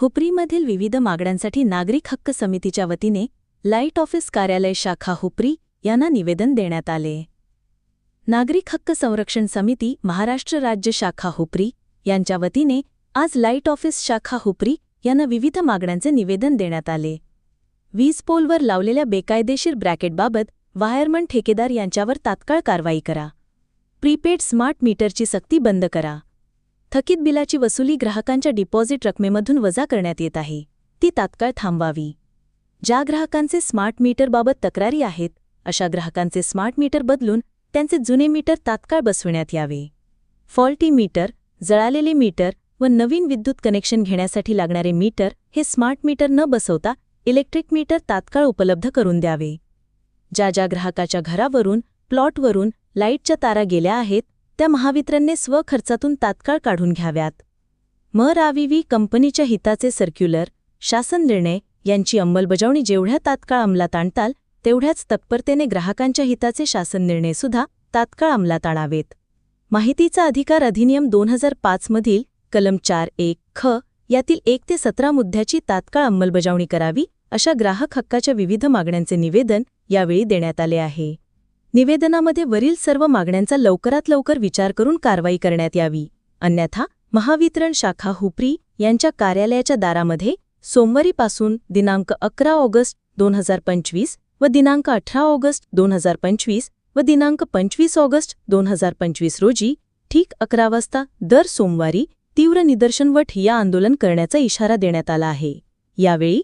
हुपरीमधील विविध मागण्यांसाठी नागरिक हक्क समितीच्या वतीने लाइट ऑफिस कार्यालय शाखा हुपरी यांना निवेदन देण्यात आले. नागरिक हक्क संरक्षण समिती महाराष्ट्र राज्य शाखा हुपरी यांच्या वतीने आज लाइट ऑफिस शाखा हुपरी यांना विविध मागण्यांचे निवेदन देण्यात आले. वीज पोलवर लावलेल्या बेकायदेशीर ब्रॅकेटबाबत वायरमन ठेकेदार यांच्यावर तात्काळ कारवाई करा. प्रीपेड स्मार्ट मीटरची सक्ती बंद करा. थकीत बिलाची वसुली ग्राहकांच्या डिपॉझिट रकमेमधून वजा करण्यात येत आहे. ती तात्काळ थांबवावी. ज्या ग्राहकांचे स्मार्ट मीटरबाबत तक्रारी आहेत अशा ग्राहकांचे स्मार्ट मीटर बदलून त्यांचे जुने मीटर तात्काळ बसविण्यात यावे. फॉल्टी मीटर जळालेले मीटर व नवीन विद्युत कनेक्शन घेण्यासाठी लागणारे मीटर हे स्मार्ट मीटर न बसवता इलेक्ट्रिक मीटर तात्काळ उपलब्ध करून द्यावे. ज्या ज्या ग्राहकाच्या घरावरून प्लॉटवरून लाईटच्या तारा गेल्या आहेत त्या महावितरणने स्वखर्चातून तात्काळ काढून घ्याव्यात. म. राविवी कंपनीच्या हिताचे सर्क्युलर शासन निर्णय यांची अंमलबजावणी जेवढ्या तात्काळ अंमलात आणताल तेवढ्याच तत्परतेने ग्राहकांच्या हिताचे शासन निर्णयसुद्धा तात्काळ अंमलात आणावेत. माहितीचा अधिकार अधिनियम दोन हजार पाचमधील कलम चार एक ख यातील एक ते सतरा मुद्द्याची तात्काळ अंमलबजावणी करावी अशा ग्राहक हक्काच्या विविध मागण्यांचे निवेदन यावेळी देण्यात आले आहे. निवेदनामध्ये वरील सर्व मागण्यांचा लवकरात लवकर विचार करून कारवाई करण्यात यावी. अन्यथा महावितरण शाखा हुपरी यांच्या कार्यालयाच्या दारामध्ये सोमवारीपासून दिनांक अकरा ऑगस्ट दोन हजार पंचवीस व दिनांक अठरा ऑगस्ट दोन हजार पंचवीस व दिनांक पंचवीस ऑगस्ट दोन हजार पंचवीस रोजी ठीक अकरा वाजता दर सोमवारी तीव्र निदर्शन व ठिय्या आंदोलन करण्याचा इशारा देण्यात आला आहे. यावेळी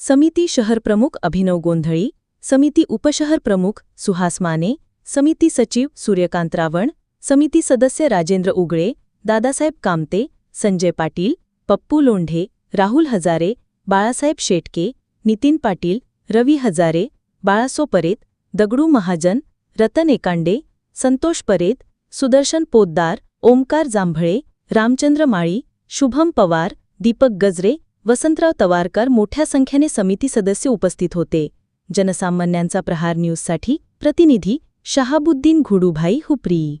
समिती शहरप्रमुख अभिनव गोंधळी समिती उपशहर प्रमुख सुहास माने समिती सचिव सूर्यकांत रावण समिती सदस्य राजेंद्र उगळे दादासाहेब कामते संजय पाटील पप्पू लोंढे राहुल हजारे बाळासाहेब शेटके नितीन पाटील रवी हजारे बाळासो परेत दगडू महाजन रतन एकांडे संतोष परेत सुदर्शन पोद्दार ओमकार जांभळे रामचंद्र माळी शुभम पवार दीपक गजरे वसंतराव तवारकर मोठ्या संख्येने समिती सदस्य उपस्थित होते. जनसामान्यांचा प्रहार न्यूजसाठी प्रतिनिधी शहाबुद्दीन घुडूभाई हुपरी.